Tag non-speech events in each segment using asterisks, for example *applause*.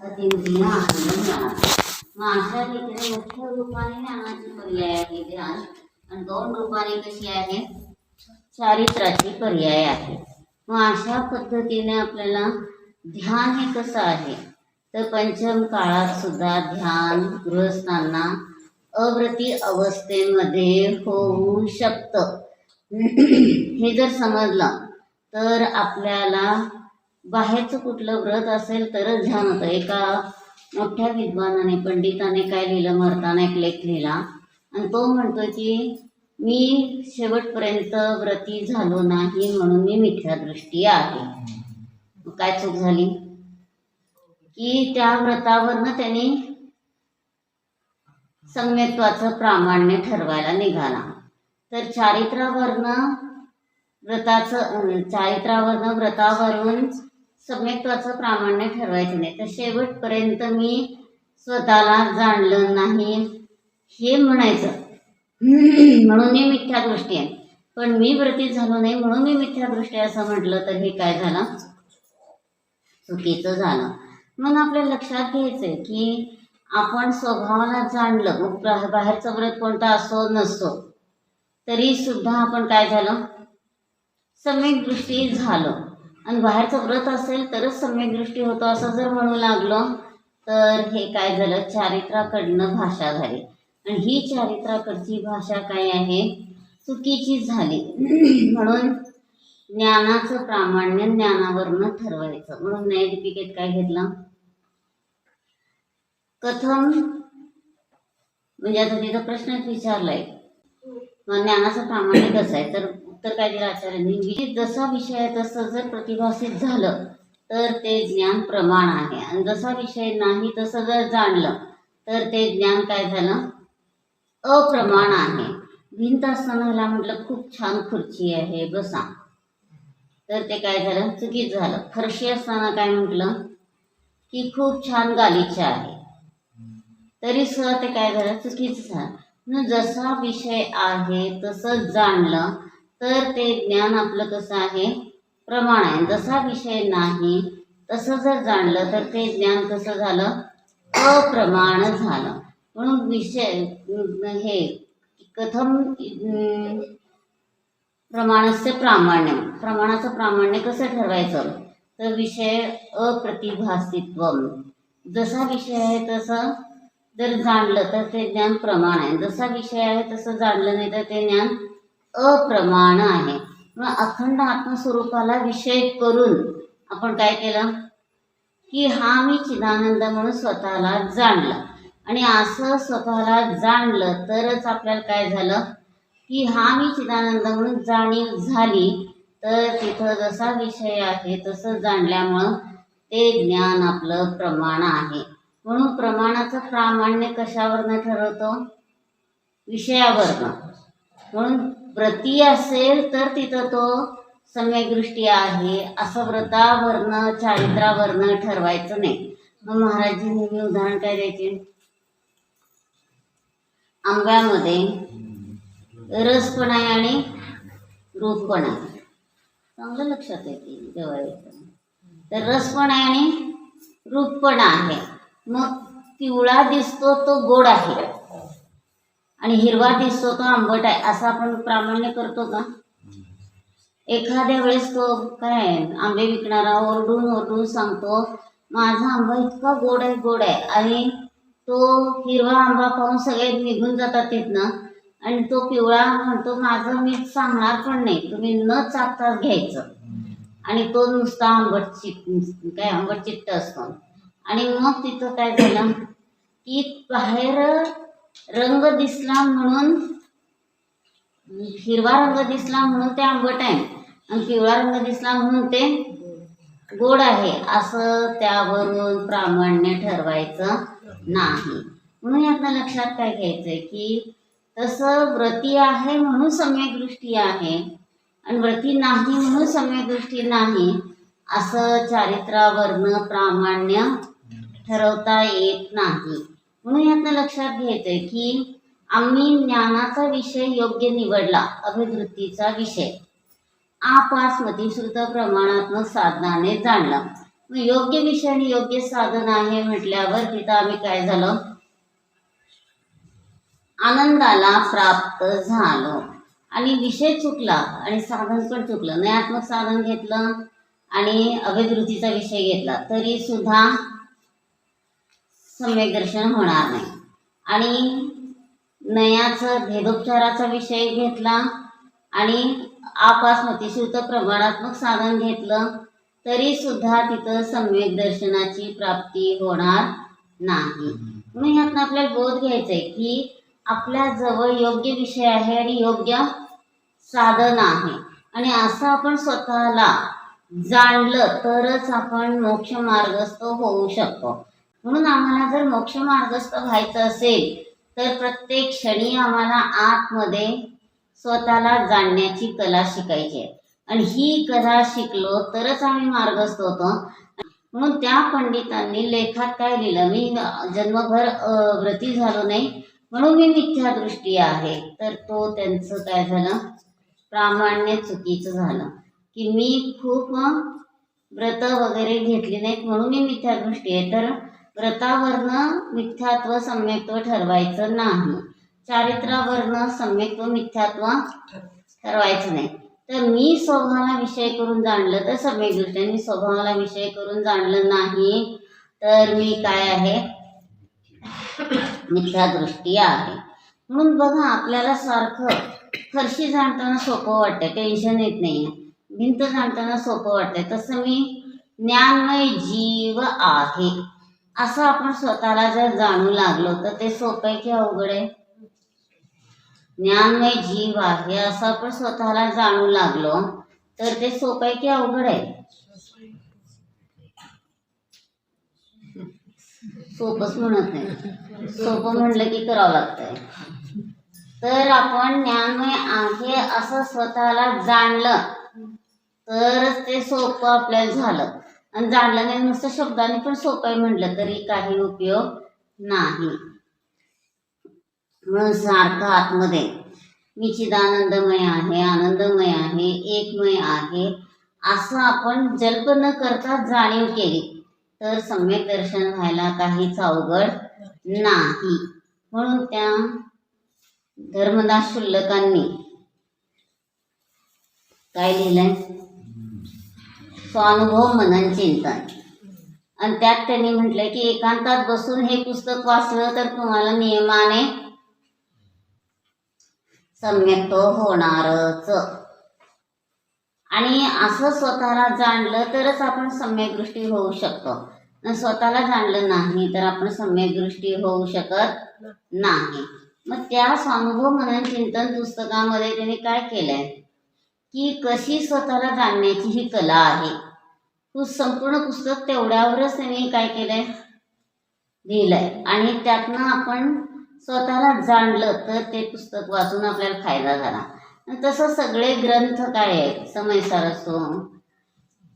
अतिंद्रिय आनंद ज्ञान मग अशा रीतीने मुख्य रूपाने ज्ञानाची पर्याय आहे ध्यान आणि दोन रूपाने कशी आहे चारित्राची पर्याय आहे मग अशा पद्धतीने आपल्याला ध्यान हे कसं आहे तर पंचम काळात सुद्धा ध्यान गृहस्थांना अव्रती अवस्थेमध्ये होऊ शकतं हे जर समजलं तर आपल्याला बाहेरचं कुठलं व्रत असेल तरच ध्यान होतं. एका मोठ्या विद्वानाने पंडिताने काय लिहिलं मरताना एक लेख लिहिला. आणि तो म्हणतो की मी शेवटपर्यंत व्रती झालो नाही म्हणून मी मिथ्यादृष्टी आहे. काय चूक झाली? की त्या व्रतावरनं त्यांनी सम्यत्वाचं प्रामाण्य ठरवायला निघाला. तर चारित्रावरनं व्रताचं चारित्रावरनं व्रतावरून सम्यक्त्वाचं प्रामाण्य ठरवायचं नाही. तर शेवटपर्यंत मी स्वतःला जाणलं नाही हे म्हणायचं. *clears throat* म्हणून मी मिथ्या दृष्टी आहे. पण मी व्रती झालो नाही म्हणून मी मिथ्या दृष्टी असं म्हटलं तर हे काय झालं? चुकीचं झालं. मग आपल्या लक्षात घ्यायचं आहे की आपण स्वभावाला जाणलं मग बाहेरचं व्रत कोणता असो नसो तरी सुद्धा आपण काय झालं? सम्यक दृष्टी झालं. आणि बाहेरचं व्रत असेल तरच सम्यक दृष्टी होतो असं जर म्हणू लागलो तर हे काय झालं? चारित्राकडनं भाषा झाली. आणि ही चारित्राकडची भाषा काय आहे? चुकीची झाली. म्हणून ज्ञानाचं प्रामाण्य ज्ञानावरनं ठरवायचं. म्हणून न्यायदीपिकेत काय घेतलं? कथम म्हणजे आता तिथं प्रश्नच विचारलाय. मग ज्ञानाचं प्रामाण्य कसं आहे? तर उत्तर काय दिलं आचार्यांनी जसा विषय आहे तसं जर प्रतिभासित झालं तर ते ज्ञान प्रमाण आहे. आणि जसा विषय नाही तसं जर जाणलं तर ते ज्ञान काय झालं? अप्रमाण आहे. भिंत असताना म्हटलं खूप छान खुर्ची आहे बसा. तर ते काय झालं? चुकीच झालं. फरशी असताना काय म्हटलं? की खूप छान गालीचे आहे. तरी सुद्धा ते काय झालं? चुकीचं झालं. जसा विषय आहे तसं जाणलं तर ते ज्ञान आपलं कसं आहे. प्रमाण आहे. जसा विषय नाही तसं जर जाणलं तर ते ज्ञान कसं झालं? अप्रमाण झालं. म्हणून विषय हे कथम अं, प्रमाणस्य प्रामाण्य प्रमाणाचं प्रामाण्य कसं ठरवायचं? तर विषय अप्रतिभासित्व जसा विषय आहे तसं जर जाणलं तर ते ज्ञान प्रमाण आहे. जसा विषय आहे तसं जाणलं नाही तर ते ज्ञान अप्रमाण आहे मग अखंड आत्मस्वरूपाला विषय करून आपण काय केलं? की हा मी चिदानंद म्हणून स्वतःला जाणलं. आणि असं स्वतःला जाणलं तरच आपल्याला काय झालं? की हा मी चिदानंद म्हणून जाणीव झाली तर तिथं जसा विषय आहे तसं जाणल्यामुळं ते ज्ञान आपलं प्रमाण आहे. म्हणून प्रमाणाचं प्रामाण्य कशावरनं ठरवतो? विषयावरनं. म्हणून व्रती असेल तर तिथं तो सम्यकदृष्टी आहे. असं व्रतावरनं चारित्रावरनं ठरवायचं नाही. मग महाराजजी नेहमी उदाहरण काय द्यायचे? आंब्यामध्ये रस पण आहे आणि रूप पण आहे चांगलं लक्षात येते. जेव्हा तर रस पण आहे आणि रूप पण आहे. मग पिवळा दिसतो तो गोड आहे. आणि हिरवा दिसतो तो आंबट आहे असं आपण प्रामाण्य करतो का? एखाद्या वेळेस तो काय आंबे विकणारा ओरडून ओरडून सांगतो माझा आंबा इतका गोड आहे गोड आहे. आणि तो हिरवा आंबा पाहून सगळे निघून जातात तिथनं. आणि तो पिवळा म्हणतो माझं मी सांगणार पण नाही तुम्ही न चाकताच घ्यायचं. आणि तो नुसता आंबट चिट काय आंबट चिट्ट असतो. आणि मग तिथं काय झालं की बाहेर रंग दिसला म्हणून हिरवा रंग दिसला म्हणून ते आंबट आहे. आणि पिवळा रंग दिसला म्हणून ते गोड आहे. असं त्यावरून प्रामाण्य ठरवायचं नाही. म्हणून यातनं लक्षात काय घ्यायचंय की तसं व्रती आहे म्हणून सम्यक दृष्टी आहे आणि व्रती नाही म्हणून सम्यक दृष्टी नाही असं चारित्रावरनं प्रामाण्य ठरवता येत नाही. म्हणून यातनं लक्षात घ्यायचंय की आम्ही ज्ञानाचा विषय योग्य निवडला अभिवृत्तीचा विषय. आपासमती श्रुत प्रमाणात्मक साधनाने जाणला. मग योग्य विषय आणि योग्य साधन आहे म्हटल्यावर तिथं आम्ही काय झालो? आनंदाला प्राप्त झालो. आणि विषय चुकला आणि साधन पण चुकलं. नयात्मक साधन घेतलं आणि अभिवृद्धीचा विषय घेतला. तरी सुद्धा सम्यक दर्शन होणार नाही. आणि नयाचं भेदोपचाराचा विषय घेतला आणि आपासमती शुद्ध प्रमाणात्मक साधन घेतलं तरी सुद्धा तिथं सम्यक दर्शनाची प्राप्ती होणार नाही. म्हणून ह्यातनं आपल्याला बोध घ्यायचा आहे की आपल्या जवळ योग्य विषय आहे आणि योग्य साधन आहे. आणि असं आपण स्वतःला जाणलं तरच आपण मोक्ष मार्गस्थ होऊ शकतो. म्हणून आम्हाला जर मोक्ष मार्गस्थ व्हायचं असेल तर प्रत्येक क्षणी आम्हाला आतमध्ये स्वतःला जाणण्याची कला शिकायची आहे. आणि ही कला शिकलो तरच आम्ही मार्गस्थ होतो. म्हणून त्या पंडितांनी लेखात काय लिहिलं? मी जन्मभर व्रती झालो नाही म्हणून मी मिथ्या दृष्टी आहे. तर तो त्यांचं काय झालं? प्रामाण्य चुकीचं झालं. की मी खूप व्रत वगैरे घेतली नाहीत म्हणून मी मिथ्या दृष्टी आहे. तर व्रतावरनं मिथ्यात्व सम्यक्त्व ठरवायचं नाही. चारित्रावरनं सम्यक्त्व मिथ्यात्व ठरवायचं नाही. तर मी स्वभावाला विषय करून जाणलं तर सम्यक दृष्टीने मी स्वभावाला विषय करून जाणलं नाही तर मी काय आहे? मिथ्या दृष्टी आहे. म्हणून बघा आपल्याला सारखं फरशी जाणताना सोपं वाटतं टेन्शन येत नाही भिंत जाणताना सोपं वाटतंय. तसं मी ज्ञानमय जीव आहे. असं आपण स्वतःला जर जाणू लागलो तर ते सोपं आहे की अवघड आहे? ज्ञानमय जीव आहे असं आपण स्वतःला जाणू लागलो तर ते सोपं आहे की अवघड आहे? सोपंच म्हणत नाही. सोपं म्हणलं की करावं लागतंय. तर आपण ज्ञानमय आहे असं स्वतःला जाणलं तरच ते सोपं आपल्याला झालं. आणि जाणलं नाही नुसतं शब्दाने पण सोपं आहे म्हटलं तरी काही उपयोग नाही. म्हणून सारखं आतमध्ये मी चिदानंदमय आहे आनंदमय आहे एकमय आहे असं आपण जल्प न करता जाणीव केली तर सम्यक दर्शन व्हायला काहीच अवघड नाही. म्हणून त्या धर्मदास शुल्लकांनी काय लिहिलंय? स्वानुभव मनन चिंतन. आणि त्यात त्यांनी म्हटलंय की एकांतात बसून हे पुस्तक वाचलं तर तुम्हाला नियमाने सम्यक तो होणारच. आणि असं स्वतःला जाणलं तरच आपण सम्यक दृष्टी होऊ शकतो. स्वतःला जाणलं नाही तर आपण सम्यक दृष्टी होऊ शकत नाही. मग त्या स्वानुभव मनन चिंतन पुस्तकामध्ये त्यांनी काय केलंय? की कशी स्वतःला जाणण्याची ही कला आहे. तू संपूर्ण पुस्तक तेवढ्यावरच त्यांनी काय केलंय? लिहिलंय. आणि त्यातनं आपण स्वतःला जाणलं तर ते पुस्तक वाचून आपल्याला फायदा झाला. तसं सगळे ग्रंथ काय आहेत? समयसार असो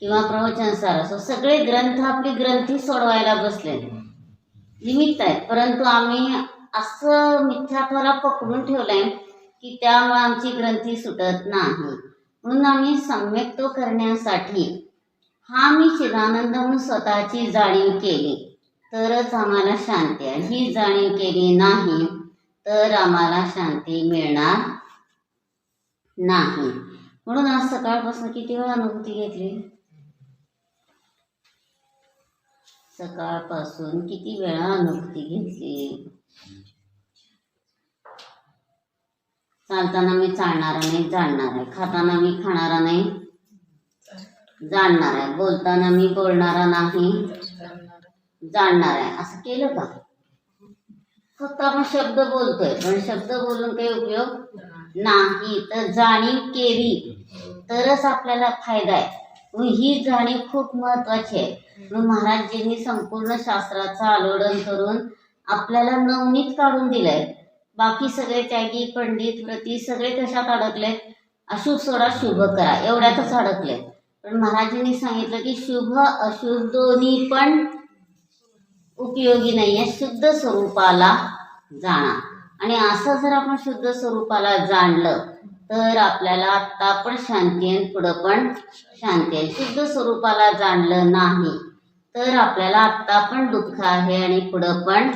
किंवा प्रवचनसार असो सगळे ग्रंथ आपली ग्रंथी सोडवायला बसले निमित्त आहेत. परंतु आम्ही असं मिथ्यात्वाला पकडून ठेवलंय की त्यामुळे आमची ग्रंथी सुटत नाही. म्हणून आम्ही सम्यक तो करण्यासाठी हा मी चिदानंद म्हणून स्वतःची जाणीव केली. तरच आम्हाला शांती आहे ही जाणीव केली नाही तर आम्हाला शांती मिळणार नाही. म्हणून आज सकाळपासून किती वेळा अनुभूती घेतली? सकाळपासून किती वेळा अनुभूती घेतली? चालताना मी चालणारा नाही जाणणार आहे. खाताना मी खाणारा नाही जाणणार आहे. बोलताना मी बोलणारा नाही. जाणणार आहे. असं केलं का? फक्त आपण शब्द बोलतोय. पण शब्द बोलून काही उपयोग नाही. तर जाणीव केली तरच आपल्याला फायदा आहे. ही जाणीव खूप महत्वाची आहे. मग महाराजजींनी संपूर्ण शास्त्राचं आलोडन करून आपल्याला नवनीत काढून दिलंय. बाकी सगळे त्यागी पंडित व्रती सगळे कशात अडकलेत. अशुभ सोडा शुभ करा. एवढ्यातच अडकलेत. पण महाराजांनी सांगितलं की शुभ अशुभ दोन्ही पण उपयोगी नाही आहे शुद्ध स्वरूपाला जाणा. आणि असं जर आपण शुद्ध स्वरूपाला जाणलं तर आपल्याला आत्ता पण शांती आहे आणि पुढं पण शांती आहे शुद्ध स्वरूपाला जाणलं नाही तर आपल्याला आत्ता पण दुःख आहे आणि पुढं पण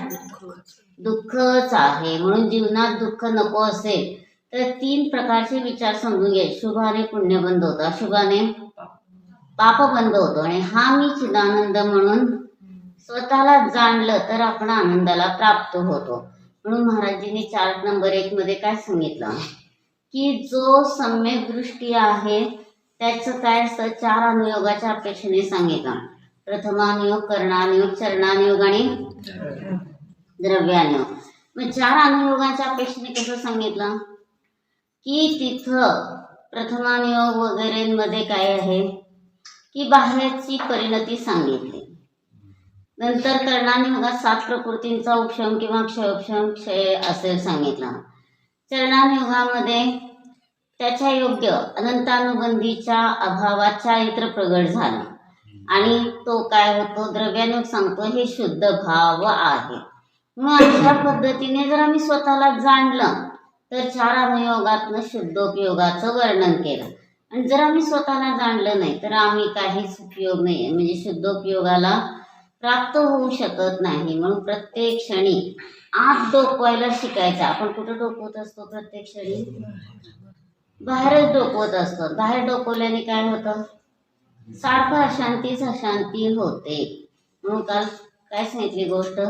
दुःखच आहे. म्हणून जीवनात दुःख नको असेल तर तीन प्रकारचे विचार समजून घे. शुभाने पुण्य बंद होतं. अशुभाने पाप बंद होतो. आणि हा मी चिदानंद म्हणून स्वतःला जाणलं तर आपण आनंदाला प्राप्त होतो. म्हणून महाराजींनी चार्ट नंबर एक मध्ये काय सांगितलं? की जो सम्यक दृष्टी आहे त्याचं काय असतं? चार अनुयोगाच्या अपेक्षेने सांगितलं. प्रथमानुयोग कर्णानुयोग चरणानुयोग आणि द्रव्यानं. मग चार अनुयोगाच्या अपेक्षेने कसं सांगितलं? की तिथं प्रथमानुयोग वगैरेमध्ये काय आहे? की बाहेरची परिणती सांगितली. नंतर कर्णानुयोगात सात प्रकृतींचा उपशम किंवा क्षयोपशम क्षय असेल सांगितलं. चरणानुयोगामध्ये त्याच्या योग्य अनंतानुबंधीच्या अभावात चारित्र प्रगट झालं. आणि तो काय होतो? द्रव्यानुयोग सांगतो हे शुद्ध भाव आहे. मग अशा पद्धतीने जर आम्ही स्वतःला जाणलं तर चार अनुयोगातनं शुद्धोपयोगाचं वर्णन केलं. आणि जर आम्ही स्वतःला जाणलं नाही तर आम्ही काहीच उपयोग नाही म्हणजे शुद्धोपयोगाला प्राप्त होऊ शकत नाही. म्हणून प्रत्येक क्षणी आत डोकवायला शिकायचं. आपण कुठं डोकवत असतो प्रत्येक क्षणी? बाहेरच डोकवत असतो. बाहेर डोकवल्याने काय होतं? सारखं अशांतीच अशांती होते. म्हणून काल काय सांगितली गोष्ट?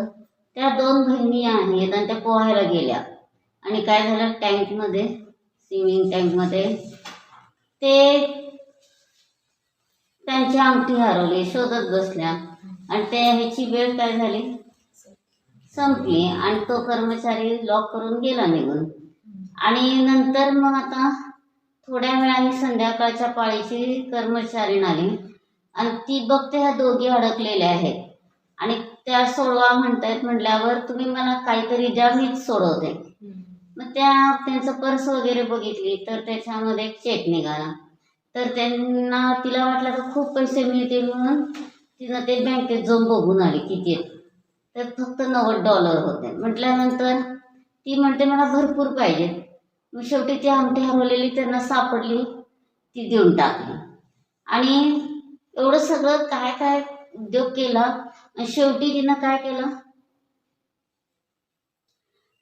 त्या दोन बहिणी आहेत आणि त्या पोहायला गेल्या. आणि काय झालं? टँकमध्ये स्विमिंग टँकमध्ये ते त्यांची अंगठी हरवली शोधत बसल्या. आणि त्या ह्याची वेळ काय झाली? संपली. आणि तो कर्मचारी लॉक करून गेला निघून. आणि नंतर मग आता थोड्या वेळाने संध्याकाळच्या पाळीची कर्मचारी आली. आणि ती बघते ह्या दोघी अडकलेल्या आहेत. आणि त्या सोडवा म्हणतायत म्हटल्यावर तुम्ही मला काहीतरी द्या मीच सोडवते. मग त्या त्यांचं पर्स वगैरे बघितली तर त्याच्यामध्ये एक चेक निघाला. तर त्यांना तिला वाटलं तर खूप पैसे मिळतील म्हणून तिनं ते बँकेत जाऊन बघून आली किती तर फक्त नव्वद डॉलर होते. म्हटल्यानंतर ती म्हणते मला भरपूर पाहिजे. मग शेवटी ती आमटी हरवलेली त्यांना सापडली ती देऊन टाकली. आणि एवढं सगळं काय काय उद्योग केला शेवटी तिनं काय केलं?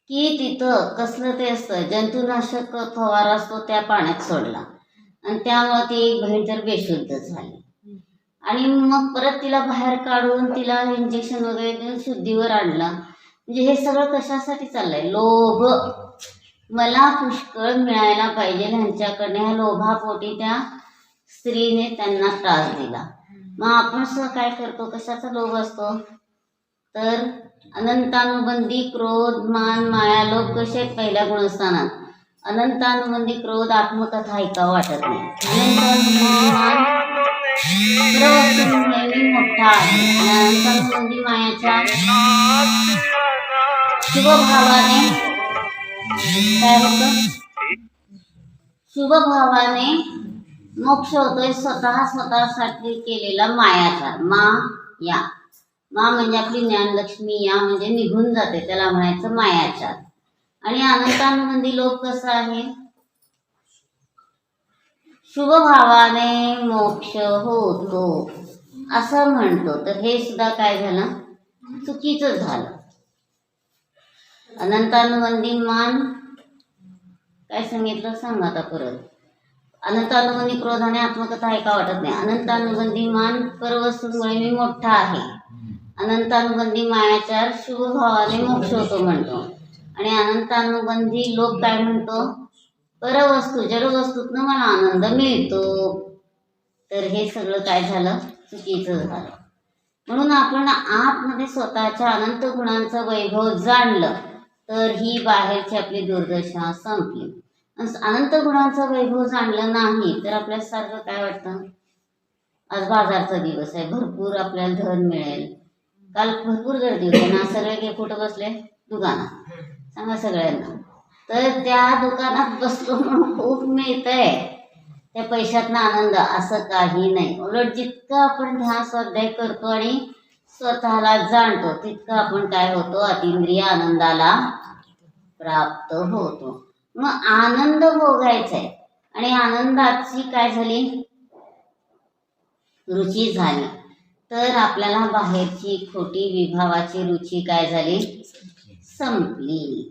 की तिथं कसलं ते असतं जंतुनाशक फवारा असतो त्या पाण्यात सोडला. आणि त्यामुळं ती एक बहीण तर बेशुद्ध झाली. आणि मग परत तिला बाहेर काढून तिला इंजेक्शन वगैरे देऊन शुद्धीवर आणलं. म्हणजे हे सगळं कशासाठी चाललंय? लोभ. मला पुष्कळ मिळायला पाहिजे ह्यांच्याकडनं. ह्या लोभापोटी त्या स्त्रीने त्यांना त्रास दिला. मग आपण सुद्धा काय करतो? कशाचा लोभ असतो? तर अनंतानुबंधी क्रोध मान माया लोभ कसे पहिल्या पहिल्या गुणस्थानात. अनंतानुबंधी क्रोध आत्मकथा ऐकावं वाटत नाही. मोठा आहे. अनंतानुबंधी मायाच्या शुभभावाने काय होतं? शुभभावाने मोक्ष होतोय स्वतः स्वतःसाठी केलेला मायाचार मा या. मा म्हणजे आपली ज्ञानलक्ष्मी या म्हणजे निघून जाते त्याला म्हणायचं मायाचार आणि अनंतानुबंधी लोक कसं आहे? शुभभावाने मोक्ष होतो असं म्हणतो. तर हे सुद्धा काय झालं? चुकीचं झालं. अनंतानुबंधी मान काय सांगितलं? सांग आता परत. अनंतानुबंधी क्रोधाने आत्मकथा ऐका वाटत नाही. अनंतानुबंधी मान परवस्तूंमुळे मी मोठा आहे. अनंतानुबंधी मायाचार शुभभावाने मोक्ष होतो म्हणतो. आणि अनंतानुबंधी लोक काय म्हणतो? परवस्तू जडवस्तूतनं मला आनंद मिळतो. तर हे सगळं काय झालं? चुकीचं झालं. म्हणून आपण आतमध्ये स्वतःच्या अनंत गुणांचं वैभव जाणलं तर ही बाहेरची आपली दुर्दशा संपली. अनंत गुणांचा वैभव जाणलं नाही तर आपल्याला सारखं काय वाटतं? आज बाजारचा दिवस आहे भरपूर आपल्याला धन मिळेल. काल भरपूर गर्दी होती ना सगळे गे कुठं बसले? दुकानात. सांगा सगळ्यांना. तर त्या दुकानात बसलो म्हणून खूप मिळतंय त्या पैशातनं आनंद असं काही नाही. उलट जितकं आपण ध्यान स्वाध्याय करतो आणि स्वतःला जाणतो तितकं आपण काय होतो? अतिंद्रिय आनंदाला प्राप्त होतो. मग आनंद भोगायचा आहे. आणि आनंदाची काय झाली? रुची झाली. तर आपल्याला बाहेरची खोटी विभावाची रुची काय झाली? संपली.